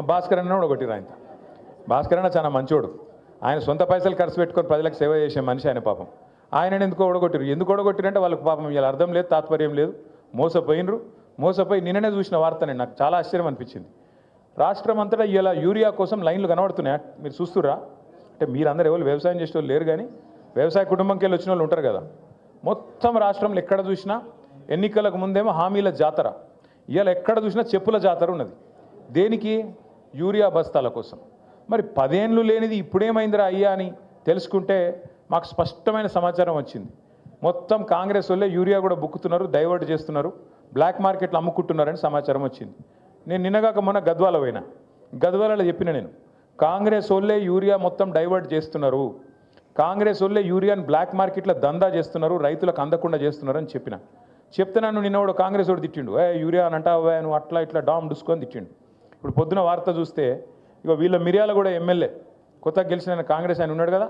భాస్కర్ అన్న కూడా కొట్టిరు ఆయన భాస్కర్ అన్న చాలా మంచోడు. ఆయన సొంత పైసలు ఖర్చు పెట్టుకొని ప్రజలకు సేవ చేసే మనిషి ఆయన పాపం. ఆయన ఎందుకు ఓడగొట్టిరు ఎందుకు ఓడగొట్టిరంటే వాళ్ళకి పాపం ఇలా అర్థం లేదు తాత్పర్యం లేదు. మోసపోయినరు మోసపోయి నిన్ననే చూసిన వార్త నేను నాకు చాలా ఆశ్చర్యం అనిపించింది. రాష్ట్రం అంతటా ఇలా యూరియా కోసం లైన్లు కనబడుతున్నాయి? మీరు చూస్తురా అంటే మీరందరూ ఎవరు వ్యవసాయం చేసే వాళ్ళు లేరు కానీ వ్యవసాయ కుటుంబంకి వెళ్ళి వచ్చిన వాళ్ళు ఉంటారు కదా. మొత్తం రాష్ట్రంలో ఎక్కడ చూసినా ఎన్నికలకు ముందేమో హామీల జాతర. ఇవాళ ఎక్కడ చూసినా చెప్పుల జాతర ఉన్నది. దేనికి? యూరియా బస్తాల కోసం. మరి పదేళ్ళు లేనిది ఇప్పుడేమైందిరా అయ్యా అని తెలుసుకుంటే మాకు స్పష్టమైన సమాచారం వచ్చింది. మొత్తం కాంగ్రెస్ వాళ్ళే యూరియా కూడా బుక్కుతున్నారు డైవర్ట్ చేస్తున్నారు బ్లాక్ మార్కెట్లో అమ్ముకుంటున్నారని సమాచారం వచ్చింది. నేను నిన్నగాక మొన్న గద్వాల పోయినా. గద్వాలలో చెప్పిన నేను కాంగ్రెస్ వాళ్ళే యూరియా మొత్తం డైవర్ట్ చేస్తున్నారు. కాంగ్రెస్ వాళ్ళే యూరియాని బ్లాక్ మార్కెట్లో దందా చేస్తున్నారు రైతులకు అందకుండా చేస్తున్నారు అని చెప్పిన. చెప్తే నన్ను నిన్న వాడు కాంగ్రెస్ వాడు తిట్టిండు. ఏ యూరియా అని అంటావా? నువ్వు అట్లా ఇట్లా డామ్ డుసుకొని తిట్టిండు. ఇప్పుడు పొద్దున వార్త చూస్తే ఇక వీళ్ళ మిర్యాల కూడా ఎమ్మెల్యే కొత్తగా గెలిచిన కాంగ్రెస్ ఆయన ఉన్నాడు కదా